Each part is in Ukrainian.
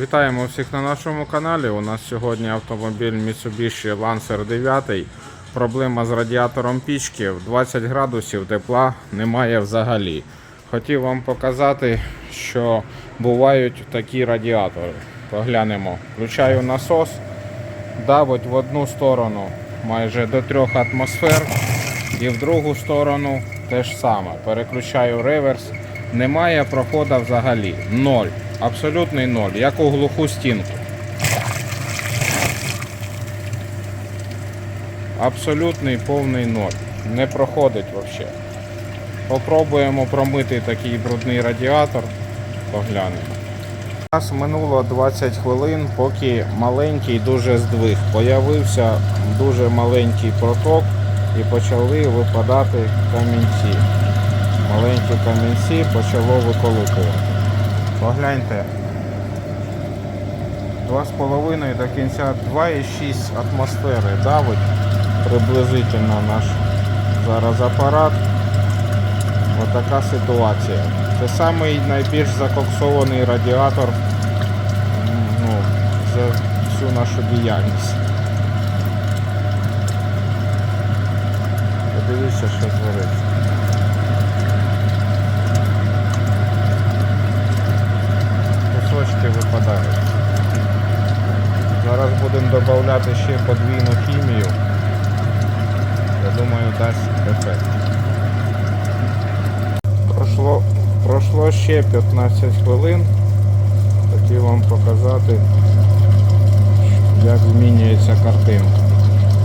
Вітаємо всіх на нашому каналі. У нас сьогодні автомобіль Mitsubishi Lancer 9. Проблема з радіатором пічки. В 20 градусів тепла немає взагалі. Хотів вам показати, що бувають такі радіатори. Поглянемо. Включаю насос, давить в одну сторону майже до 3 атмосфер. І в другу сторону те ж саме. Переключаю реверс. Немає проходу взагалі. Ноль. Абсолютний ноль, як у глуху стінку. Абсолютний повний ноль. Не проходить взагалі. Попробуємо промити такий брудний радіатор. Поглянемо. У нас минуло 20 хвилин, поки маленький дуже здвиг. Появився дуже маленький проток і почали випадати камінці. Маленькі камінці почало виколупувати. Погляньте. 2,5 до кінця 2,6 атмосфери давить приблизительно наш зараз апарат. Отака ситуація. Це самий найбільш закоксований радіатор ну, за всю нашу діяльність. Подивіться, що твориться. Кусочки випадають. Зараз будемо додати ще подвійну хімію. Я думаю, дасть ефект. Пройшло, пройшло ще 15 хвилин. Хотів вам показати, як змінюється картинка.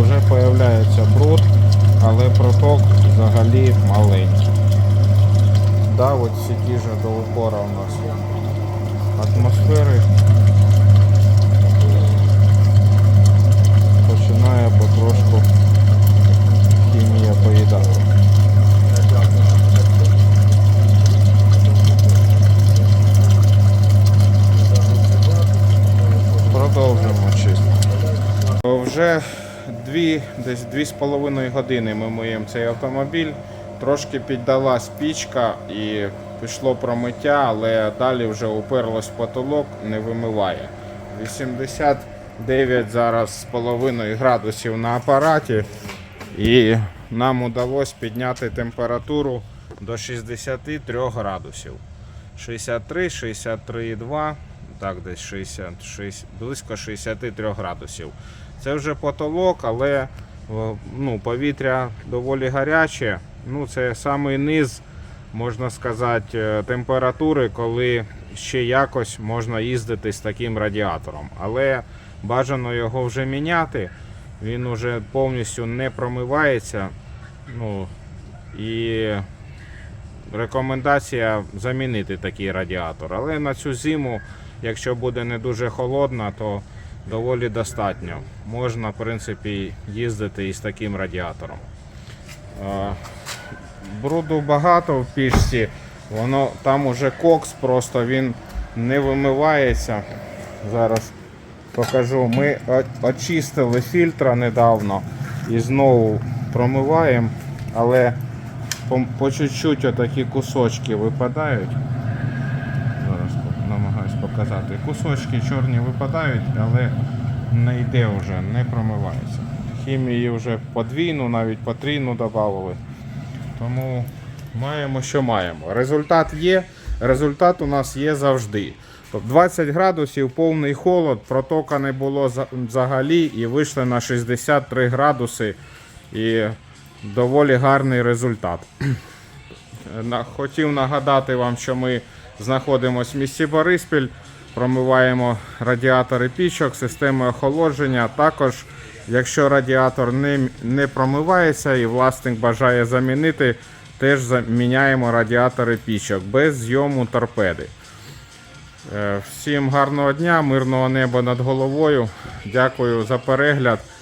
Уже з'являється бруд, але проток взагалі маленький. Да, ті же до упора у нас атмосфери. Вже дві, десь дві з половиною години ми миємо цей автомобіль. Трошки піддалась пічка і пішло промиття, але далі вже уперлось потолок, не вимиває. 89 зараз з половиною градусів на апараті. І нам вдалося підняти температуру до 63 градусів. 63, 63,2, так десь 66, близько 63 градусів. Це вже потолок, але ну, повітря доволі гаряче. Ну, це самий низ, можна сказати, е, температури, коли ще якось можна їздити з таким радіатором. Але бажано його вже міняти. Він вже повністю не промивається. Ну, і рекомендація замінити такий радіатор. Але на цю зиму, якщо буде не дуже холодна, то доволі достатньо. Можна, в принципі, їздити із таким радіатором. Е, Бруду багато в пічці, воно там уже кокс, просто він не вимивається. Зараз покажу. Ми очистили фільтра недавно і знову промиваємо, але по, чуть-чуть отакі кусочки випадають. Зараз намагаюсь показати. Кусочки чорні випадають, але не йде вже, не промивається. Хімії вже подвійну, навіть потрійну додавали. Тому маємо, що маємо. Результат є. Результат у нас є завжди. Тобто 20 градусів, повний холод, протока не було взагалі і вийшли на 63 градуси. І доволі гарний результат. Хотів нагадати вам, що ми знаходимося в місті Бориспіль, промиваємо радіатори пічок, системи охолодження. Також, якщо радіатор не, не промивається і власник бажає замінити, теж заміняємо радіатори пічок без зйому торпеди. Е, Всім гарного дня, мирного неба над головою. Дякую за перегляд.